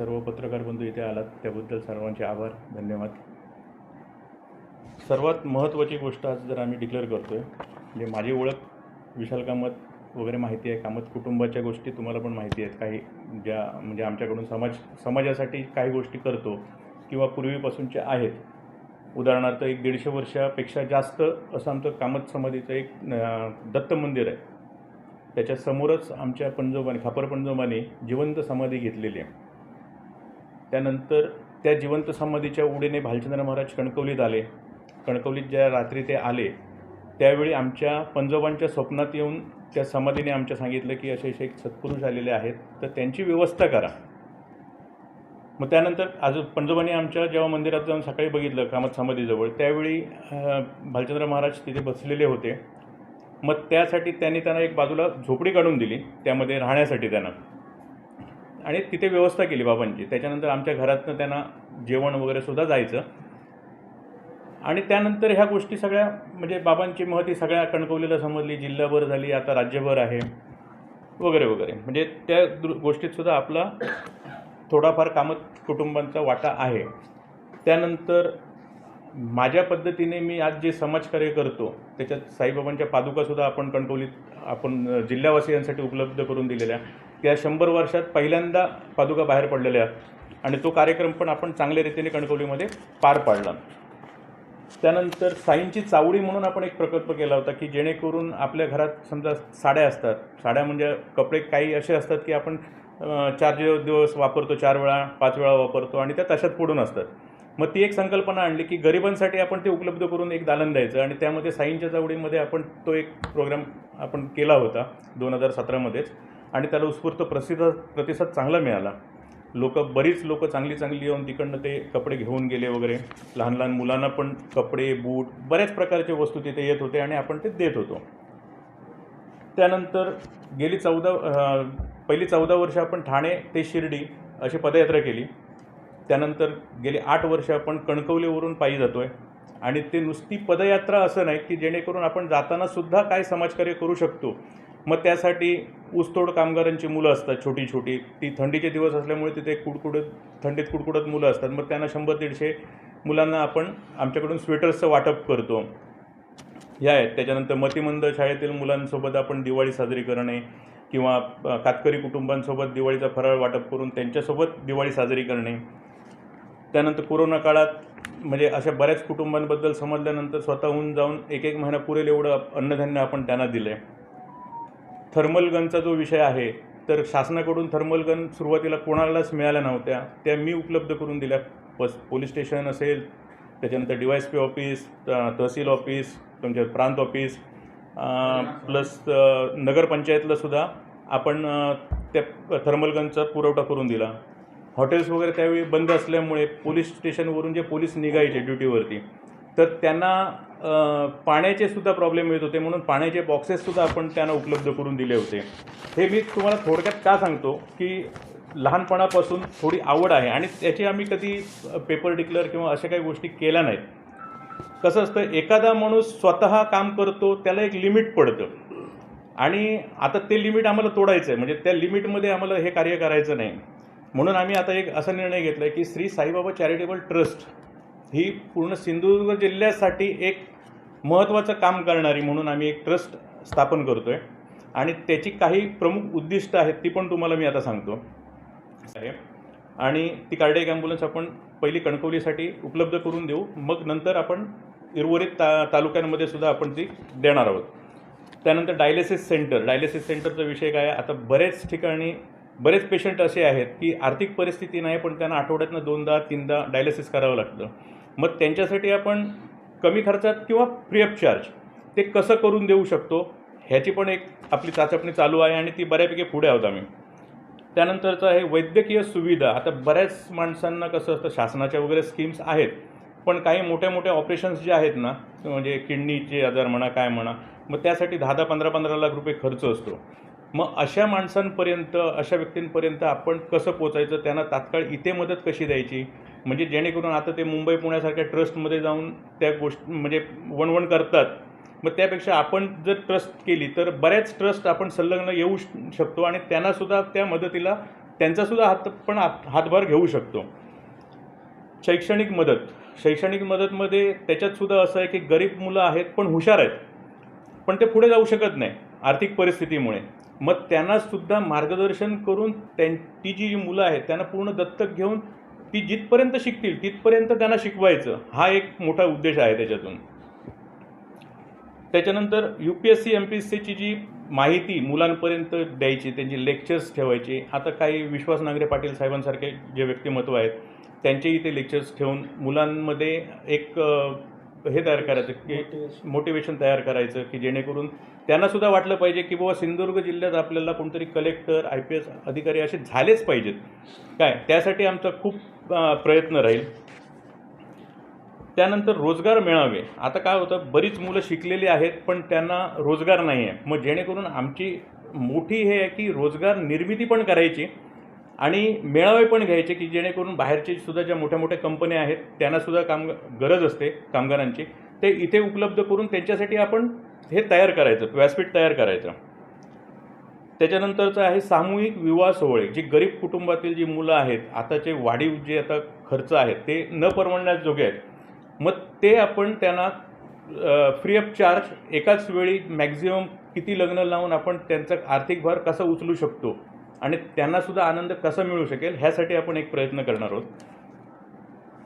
सर्व पत्रकार बंधू इथे आलात. त्याबद्दल सर्वांचे आभार. धन्यवाद. सर्वात महत्त्वाची गोष्ट आज जर आम्ही डिक्लेअर करतो आहे म्हणजे माझी ओळख विशाल कामत वगैरे माहिती आहे. कामत कुटुंबाच्या गोष्टी तुम्हाला पण माहिती आहेत. काही ज्या म्हणजे आमच्याकडून समाज समाजासाठी काही गोष्टी करतो किंवा पूर्वीपासूनच्या आहेत. उदाहरणार्थ एक दीडशे वर्षापेक्षा जास्त असं आमचं कामत समाधीचं एक दत्त मंदिर आहे. त्याच्यासमोरच आमच्या पणजोबाने खापर पणजोबाने जिवंत समाधी घेतलेली आहे. त्यानंतर त्या जिवंत समाधीच्या उडीने भालचंद्र महाराज कणकवलीत आले. कणकवलीत ज्या रात्री ते आले त्यावेळी आमच्या पंजोबांच्या स्वप्नात येऊन त्या समाधीने आमच्या सांगितलं की असे असे एक सत्पुरुष आलेले आहेत तर त्यांची व्यवस्था करा. मग त्यानंतर आज पंजोबांनी आमच्या जेव्हा मंदिरात जाऊन सकाळी बघितलं कामत समाधीजवळ त्यावेळी भालचंद्र महाराज तिथे बसलेले होते. मग त्यासाठी त्यांनी त्यांना एक बाजूला झोपडी काढून दिली त्यामध्ये राहण्यासाठी त्यांना. आणि तिथे व्यवस्था केली बाबांची. त्याच्यानंतर आमच्या घरातनं त्यांना जेवण वगैरे सुद्धा जायचं. आणि त्यानंतर ह्या गोष्टी सगळ्या म्हणजे बाबांची महती सगळ्या कणकवलीला समजली जिल्हाभर झाली आता राज्यभर आहे वगैरे वगैरे. म्हणजे त्या दृ गोष्टीतसुद्धा आपला थोडाफार कामत कुटुंबांचा वाटा आहे. त्यानंतर माझ्या पद्धतीने मी आज जे समाजकार्य करतो त्याच्यात साईबाबांच्या पादुकासुद्धा आपण कणकवलीत आपण जिल्हावासियांसाठी उपलब्ध करून दिलेल्या. त्या शंभर वर्षात पहिल्यांदा पादुका बाहेर पडलेल्या आणि तो कार्यक्रम पण आपण चांगल्या रीतीने कणकवलीमध्ये पार पाडला. त्यानंतर साईंची चावडी म्हणून आपण एक प्रकल्प केला होता की जेणेकरून आपल्या घरात समजा साड्या असतात. साड्या म्हणजे कपडे काही असे असतात की आपण चार दिवस वापरतो चार वेळा पाच वेळा वापरतो आणि त्या तशात पडून असतात. मग ती एक संकल्पना आणली की गरिबांसाठी आपण ते उपलब्ध करून एक दालन द्यायचं आणि त्यामध्ये साईंच्या चावडीमध्ये आपण तो एक प्रोग्राम आपण केला होता दोन हजार सतरामध्येच. आणि त्याला उत्स्फूर्त प्रसिद्ध प्रतिसाद चांगला मिळाला. लोक बरीच लोक चांगली चांगली येऊन तिकडनं ते कपडे घेऊन गेले वगैरे. लहान लहान मुलांना पण कपडे बूट बऱ्याच प्रकारचे वस्तू तिथे येत होते आणि आपण ते देत होतो. त्यानंतर गेली चौदा पहिली चौदा वर्ष आपण ठाणे ते शिर्डी अशी पदयात्रा केली. त्यानंतर गेली आठ वर्ष आपण कणकवलीवरून पायी जातो आहे आणि ते नुसती पदयात्रा असं नाही की जेणेकरून आपण जातानासुद्धा काय समाजकार्य करू शकतो. मग त्यासाठी ऊसतोड कामगारांची मुलं असतात छोटी छोटी. ती थंडीचे दिवस असल्यामुळे तिथे कुडकुडत थंडीत कुडकुडत मुलं असतात. मग त्यांना शंभर दीडशे मुलांना आपण आमच्याकडून स्वेटर्सचं वाटप करतो. ह्या आहेत. त्याच्यानंतर मतिमंद शाळेतील मुलांसोबत आपण दिवाळी साजरी करणे किंवा कातकरी कुटुंबांसोबत दिवाळीचा फराळ वाटप करून त्यांच्यासोबत दिवाळी साजरी करणे. त्यानंतर कोरोना काळात म्हणजे अशा बऱ्याच कुटुंबांबद्दल समजल्यानंतर स्वतःहून जाऊन एक एक महिना पुरेल एवढं अन्नधान्य आपण त्यांना दिलं आहे थर्मल गनचा जो विषय आहे तर शासनाकडून थर्मल गन सुरुवातीला कोणालाच मिळाल्या नव्हत्या. त्या मी उपलब्ध करून दिल्या. पस पोलीस स्टेशन असेल त्याच्यानंतर D Y S P office tehsil office तुमच्या प्रांत ऑफिस प्लस नगरपंचायतला सुद्धा आपण त्या थर्मल गनचा पुरवठा करून दिला. हॉटेल्स वगैरे त्यावेळी बंद असल्यामुळे पोलीस स्टेशनवरून जे पोलीस निघायचे ड्युटीवरती तर त्यांना पाण्याचे सुद्धा प्रॉब्लेम येत होते. म्हणून पाण्याचे बॉक्सेससुद्धा आपण त्यांना उपलब्ध करून दिले होते. हे मी तुम्हाला थोडक्यात का सांगतो की लहानपणापासून थोडी आवड आहे आणि त्याची आम्ही कधी पेपर डिक्लेअर किंवा अशा काही गोष्टी केल्या नाहीत. कसं असतं एखादा माणूस स्वतः काम करतो त्याला एक लिमिट पडतं. आणि आता ते लिमिट आम्हाला तोडायचं आहे म्हणजे त्या लिमिटमध्ये आम्हाला हे कार्य करायचं नाही. म्हणून आम्ही आता एक असा निर्णय घेतला आहे की श्री साईबाबा चॅरिटेबल ट्रस्ट ही पूर्ण सिंधुदुर्ग जिल्ह्यासाठी एक महत्त्वाचं काम करणारी म्हणून आम्ही एक ट्रस्ट स्थापन करतो आहे आणि त्याची काही प्रमुख उद्दिष्ट आहेत ती पण तुम्हाला मी आता सांगतो. आहे आणि ती कार्डियक ॲम्ब्युलन्स आपण पहिली कणकवलीसाठी उपलब्ध करून देऊ. मग नंतर आपण उर्वरित ता तालुक्यांमध्ये सुद्धा आपण ती देणार आहोत. त्यानंतर डायलिसिस सेंटर. डायलिसिस सेंटरचा विषय काय आता बरेच ठिकाणी बरेच पेशंट असे आहेत की आर्थिक परिस्थिती नाही पण त्यांना आठवड्यातनं दोनदा तीनदा डायलिसिस करावं लागतं. मग त्यांच्यासाठी आपण कमी खर्चात किंवा फ्री ऑफ चार्ज ते कसं करून देऊ शकतो ह्याची पण एक आपली चाचपणी चालू आहे आणि ती बऱ्यापैकी पुढे आहोत आम्ही. त्यानंतरचं आहे वैद्यकीय सुविधा. आता बऱ्याच माणसांना कसं असतं शासनाच्या वगैरे स्कीम्स आहेत पण काही मोठ्या मोठ्या ऑपरेशन्स जे आहेत ना म्हणजे किडनीचे आजार म्हणा काय म्हणा मग त्यासाठी दहा दहा पंधरा पंधरा लाख रुपये खर्च असतो. मग अशा माणसांपर्यंत अशा व्यक्तींपर्यंत आपण कसं पोचायचं त्यांना तात्काळ इथे मदत कशी द्यायची? म्हणजे जेणेकरून आता ते मुंबई पुण्यासारख्या ट्रस्टमध्ये जाऊन त्या गोष्ट म्हणजे वणवण करतात. मग त्यापेक्षा आपण जर ट्रस्ट केली तर बऱ्याच ट्रस्ट आपण संलग्न येऊ शकतो आणि त्यांनासुद्धा त्या मदतीला त्यांचासुद्धा हात पण हातभार घेऊ शकतो. शैक्षणिक मदत. शैक्षणिक मदतमध्ये त्याच्यातसुद्धा असं आहे की गरीब मुलं आहेत पण हुशार आहेत. पण ते पुढे जाऊ शकत नाही आर्थिक परिस्थितीमुळे. मग त्यांनासुद्धा मार्गदर्शन करून त्यां ती जी मुलं आहेत त्यांना पूर्ण दत्तक घेऊन ती जिथपर्यंत शिकतील तिथपर्यंत त्यांना शिकवायचं. हा एक मोठा उद्देश आहे त्याच्यातून. त्याच्यानंतर U P S C M P S सीची जी माहिती मुलांपर्यंत द्यायची त्यांची लेक्चर्स ठेवायची. आता काही विश्वास नांगरे पाटील साहेबांसारखे जे व्यक्तिमत्व आहेत त्यांचे इथे लेक्चर्स ठेवून मुलांमध्ये एक हे तयार करायचं की मोटिवेशन तयार करायचं की जेणेकरून त्यांनासुद्धा वाटलं पाहिजे की बाबा सिंधुदुर्ग जिल्ह्यात आपल्याला कोणतरी कलेक्टर आय पी एस अधिकारी असे झालेच पाहिजेत. काय? त्यासाठी आमचा खूप प्रयत्न राहील. त्यानंतर रोजगार मिळावे. आता काय होतं बरीच मुलं शिकलेली आहेत पण त्यांना रोजगार नाही आहे मग जेणेकरून आमची मोठी हे आहे की रोजगार निर्मिती पण करायची. आणि मेळावे पण घ्यायचे की जेणेकरून बाहेरचे सुद्धा ज्या मोठ्या मोठ्या कंपन्या आहेत त्यांनासुद्धा काम गरज असते कामगारांची. ते इथे उपलब्ध करून त्यांच्यासाठी आपण हे तयार करायचं व्यासपीठ तयार करायचं. त्याच्यानंतरचं आहे सामूहिक विवाह सोहळे जी गरीब कुटुंबातील जी मुलं आहेत आताचे वाढीव जे आता खर्च आहेत ते न परवडण्याजोगे आहेत. मग ते आपण त्यांना फ्री ऑफ चार्ज एकाच वेळी मॅक्झिमम किती लग्न लावून आपण त्यांचा आर्थिक भार कसा उचलू शकतो आणि त्यांनासुद्धा आनंद कसा मिळू शकेल ह्यासाठी आपण एक प्रयत्न करणार आहोत.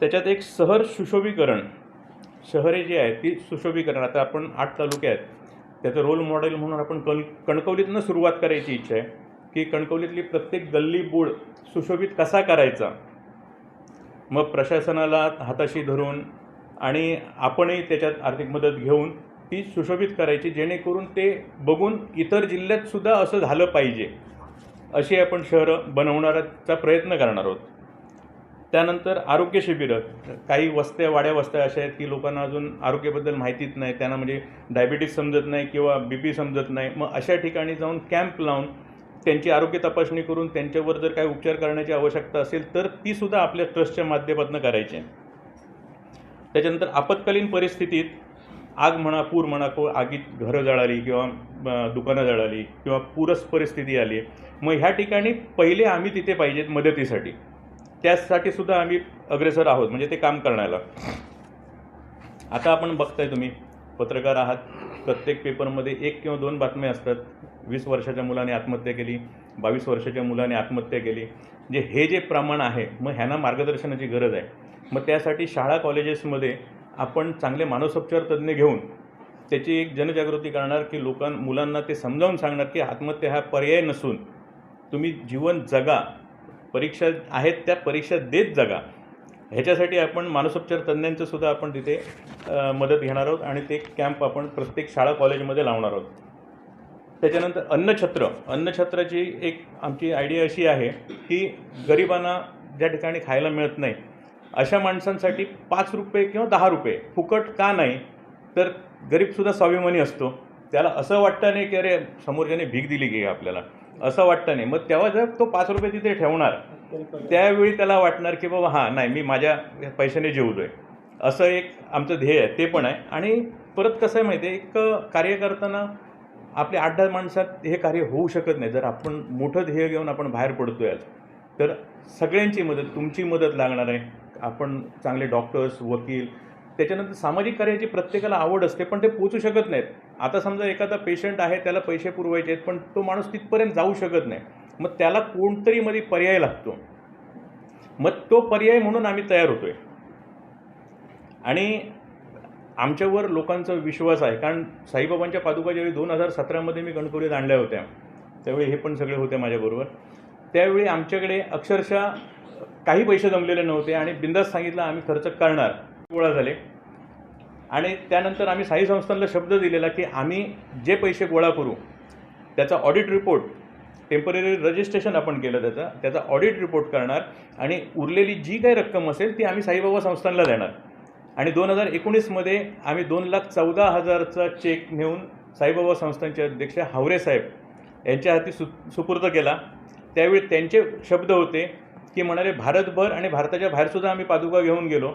त्याच्यात एक शहर सुशोभीकरण शहरे जी आहेत ती सुशोभीकरण आता आपण आठ तालुके आहेत त्याचं रोल मॉडेल म्हणून आपण कण कणकवलीतनं सुरुवात करायची इच्छा आहे की कणकवलीतली प्रत्येक गल्ली बोळ सुशोभित कसा करायचा? मग प्रशासनाला हाताशी धरून आणि आपणही त्याच्यात आर्थिक मदत घेऊन ती सुशोभित करायची जेणेकरून ते बघून इतर जिल्ह्यातसुद्धा असं झालं पाहिजे. अशी आपण शहरं बनवणाराचा प्रयत्न करणार आहोत. त्यानंतर आरोग्य शिबिरं काही वस्त्या वाड्या वस्त्या अशा आहेत की लोकांना अजून आरोग्याबद्दल माहितीच नाही. त्यांना म्हणजे डायबिटीस समजत नाही किंवा बी पी समजत नाही. मग अशा ठिकाणी जाऊन कॅम्प लावून त्यांची आरोग्य तपासणी करून त्यांच्यावर जर काही उपचार करण्याची आवश्यकता असेल तर तीसुद्धा आपल्या ट्रस्टच्या माध्यमातून करायची आहे. त्याच्यानंतर आपत्कालीन परिस्थितीत आग म्हणा पूर म्हणा को आगीत घरं जळाली किंवा दुकानं जळाली किंवा पूरच परिस्थिती आली मग ह्या ठिकाणी पहिले आम्ही तिथे पाहिजेत मदतीसाठी. त्यासाठी सुद्धा आम्ही अग्रेसर आहोत म्हणजे ते काम करण्याला. आता आपण बघताय तुम्ही पत्रकार आहात प्रत्येक पेपरमध्ये एक किंवा दोन बातम्या असतात. वीस वर्षाच्या मुलाने आत्महत्या केली बावीस वर्षाच्या मुलाने आत्महत्या केली. जे हे जे प्रमाण आहे मग ह्यांना मार्गदर्शनाची गरज आहे. मग त्यासाठी शाळा कॉलेजेसमध्ये आपण चांगले मानसोपचार तज्ज्ञ घेऊन त्याची एक जनजागृती करणार की लोकां मुलांना ते समजावून सांगणार की आत्महत्या हा पर्याय नसून तुम्ही जीवन जगा. परीक्षा आहेत त्या परीक्षा देत जगा. ह्याच्यासाठी आपण मानसोपचार तज्ज्ञांचंसुद्धा आपण तिथे मदत घेणार आहोत आणि ते कॅम्प आपण प्रत्येक शाळा कॉलेजमध्ये लावणार आहोत. त्याच्यानंतर अन्नछत्र. अन्नछत्राची एक आमची आयडिया अशी आहे की गरिबांना ज्या ठिकाणी खायला मिळत नाही अशा माणसांसाठी पाच रुपये किंवा दहा रुपये फुकट का नाही? तर गरीबसुद्धा स्वाभिमानी असतो. त्याला असं वाटतं नाही की अरे समोरच्याने भीक दिली की आपल्याला. असं वाटतं नाही. मग तेव्हा जर तो पाच रुपये तिथे ठेवणार त्यावेळी त्याला वाटणार की बाबा हां नाही मी माझ्या पैशाने जेवतो आहे असं एक आमचं ध्येय आहे. ते पण आहे. आणि परत कसं आहे माहिती आहे एक कार्य करताना आपल्या आठ दहा माणसात हे कार्य होऊ शकत नाही. जर आपण मोठं ध्येय घेऊन आपण बाहेर पडतोय आज तर सगळ्यांची मदत तुमची मदत लागणार आहे. आपण चांगले डॉक्टर्स वकील त्याच्यानंतर सामाजिक कार्याची प्रत्येकाला आवड असते पण ते पोचू शकत नाहीत. आता समजा एखादा पेशंट आहे त्याला पैसे पुरवायचे आहेत पण तो माणूस तिथपर्यंत जाऊ शकत नाही. मग त्याला कोणतरी मध्ये पर्याय लागतो. मग तो पर्याय म्हणून आम्ही तयार होतोय. आणि आमच्यावर लोकांचा विश्वास आहे कारण साईबाबांच्या पादुका ज्यावेळी दोन हजार सतरामध्ये मी गणपतीत आणल्या होत्या त्यावेळी हे पण सगळे होते माझ्याबरोबर. त्यावेळी आमच्याकडे अक्षरशः काही पैसे जमलेले नव्हते आणि बिंदास सांगितलं आम्ही खर्च करणार. गोळा झाले. आणि त्यानंतर आम्ही साई संस्थांना शब्द दिलेला की आम्ही जे पैसे गोळा करू त्याचा ऑडिट रिपोर्ट टेंपररी रजिस्ट्रेशन आपण केलं त्याचा त्याचा ऑडिट रिपोर्ट करणार आणि उरलेली जी काही रक्कम असेल ती आम्ही साईबाबा संस्थांना देणार. आणि दोन हजार एकोणीसमध्ये आम्ही दोन लाख चौदा हजारचा चेक नेऊन साईबाबा संस्थांचे अध्यक्ष हावरे साहेब यांच्या हाती सु सुपूर्द केला. त्यावेळी त्यांचे शब्द होते की म्हणाले भारतभर आणि भारताच्या बाहेरसुद्धा आम्ही पादुका घेऊन गेलो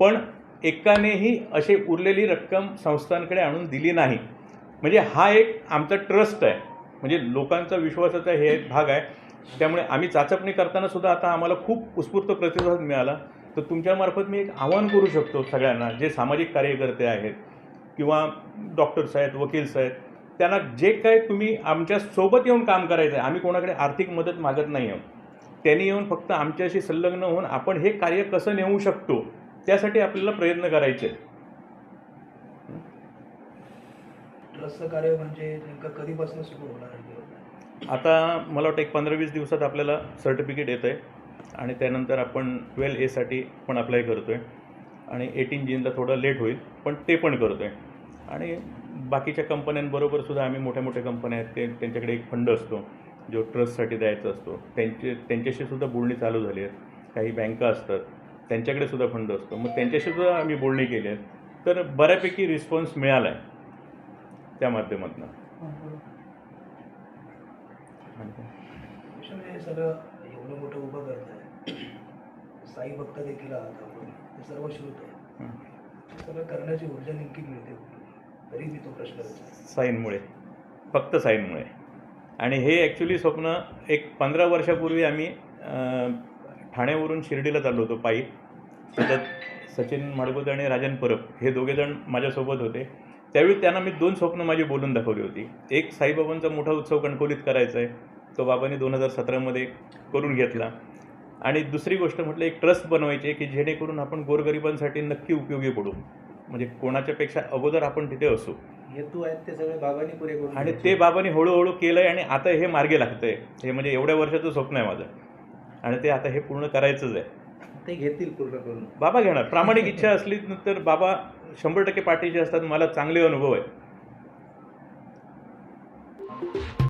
पण एकानेही अशी उरलेली रक्कम संस्थांकडे आणून दिली नाही. म्हणजे हा एक आमचा ट्रस्ट आहे. म्हणजे लोकांचा विश्वासाचा हे एक भाग आहे. त्यामुळे आम्ही चाचपणी करताना सुद्धा आता आम्हाला खूप उत्स्फूर्त प्रतिसाद मिळाला. तर तुमच्यामार्फत मी एक आवाहन करू शकतो सगळ्यांना जे सामाजिक कार्यकर्ते आहेत किंवा डॉक्टर्स आहेत वकील्स आहेत त्यांना जे काय तुम्ही आमच्यासोबत येऊन काम करायचं आहे आम्ही कोणाकडे आर्थिक मदत मागत नाही आहोत. त्यांनी येऊन फक्त आमच्याशी संलग्न होऊन आपण हे कार्य कसं नेऊ शकतो त्यासाठी आपल्याला प्रयत्न करायचे. कार्य म्हणजे नेमकं कधीपासून सुरू होणार आहे? आता मला वाटतं एक पंधरा वीस दिवसात आपल्याला सर्टिफिकेट येतं आहे आणि त्यानंतर आपण ट्वेल्व एसाठी पण अप्लाय करतो आहे आणि एटीन जीनला थोडं लेट होईल पण ते पण करतो आहे आणि बाकीच्या कंपन्यांबरोबर सुद्धा आम्ही मोठ्या मोठ्या कंपन्या आहेत ते त्यांच्याकडे एक फंड असतो. जो ट्रस्टसाठी द्यायचा असतो. त्यांचे त्यांच्याशी सुद्धा बोलणी चालू झाली आहेत. काही बँका असतात. त्यांच्याकडे सुद्धा फंड असतो. मग त्यांच्याशी सुद्धा आम्ही बोलणी केली आहेत. तर बऱ्यापैकी रिस्पॉन्स मिळाला आहे त्या माध्यमातून. सगळं एवढं मोठं उभं करत आहे. साई भक्त देखील आहात आपण. हे सर्व श्रुत आहे सगळं करण्याची ऊर्जा नेमकी मिळते? तरी मी तो प्रश्न साईनमुळे. फक्त साईनमुळे. आणि हे ॲक्च्युली स्वप्न एक पंधरा वर्षापूर्वी आम्ही ठाण्यावरून शिर्डीला चाललो होतो पायी. त्याच्यात सचिन माडगुदे आणि राजन परब हे दोघेजण माझ्यासोबत होते. त्यावेळी त्यांना मी दोन स्वप्न माझी बोलून दाखवली होती. एक साईबाबांचा मोठा उत्सव कणकवलीत करायचा आहे. तो बाबांनी दोन हजार सतरामध्ये करून घेतला. आणि दुसरी गोष्ट म्हटलं एक ट्रस्ट बनवायची आहे की जेणेकरून आपण गोरगरिबांसाठी नक्की उपयोगी पडू. म्हणजे कोणाच्यापेक्षा अगोदर आपण तिथे असू. हेतू आहेत ते सगळे बाबांनी पुरे करून आणि. ते बाबांनी हळूहळू केलं आहे आणि आता हे मार्गे लागतंय. हे म्हणजे एवढ्या वर्षाचं स्वप्न आहे माझं. आणि ते आता हे पूर्ण करायचंच आहे. ते घेतील पूर्ण करून. बाबा घेणार. प्रामाणिक इच्छा असली तर बाबा शंभर टक्के पाठीचे असतात. मला चांगले अनुभव आहे